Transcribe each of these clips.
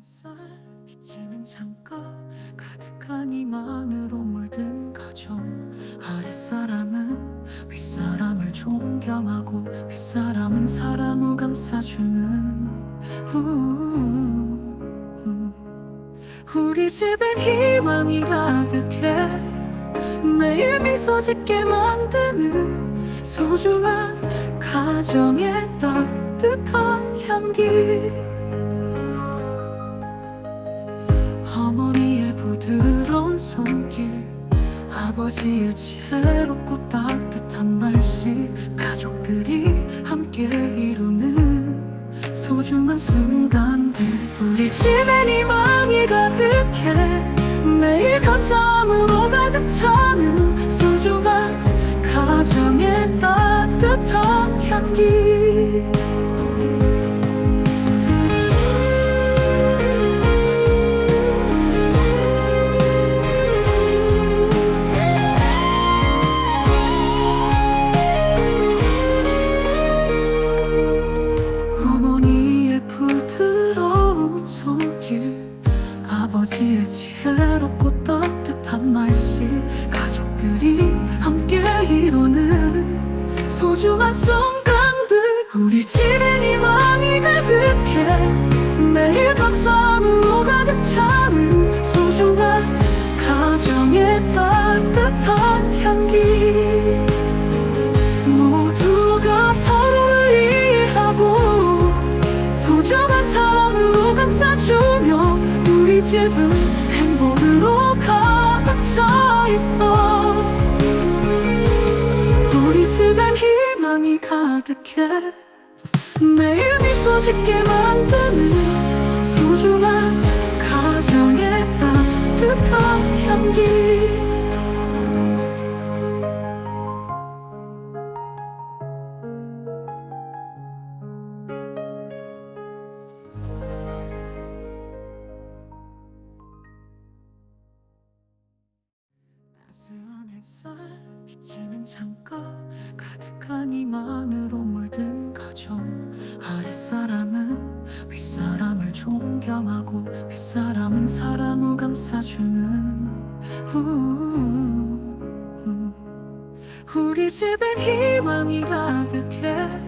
햇살 비치는 창가 가득한 희망으로 물든 가정. 아랫사람은 윗사람을 존경하고 윗사람은 사랑으로 감싸주는. 후 우리 집엔 희망이 가득해. 매일 미소 짓게 만드는 소중한 가정의 따뜻한 향기 손길 아버지의 지혜롭고 따뜻한 말씨 가족들이 함께 이루는 소중한 순간들. 우리 집엔 희망이 가득해. 매일 감사함으로 가득 차는 소중한 가정의 따뜻한 향기 아버지의 지혜롭고 따뜻한 말씨 가족들이 함께 이루는 소중한 순 집은 행복으로 가득 차 있어. 우리 집엔 희망이 가득해. 매일 미소 짓게 만드는 따스한 햇살 비치는 창가 가득한 희망으로 물든 가정. 아랫사람은 윗사람을 존경하고 윗사람은 사랑으로 감싸주는. 후 우리 집엔 희망이 가득해.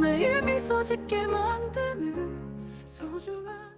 매일 미소 짓게 만드는 소중한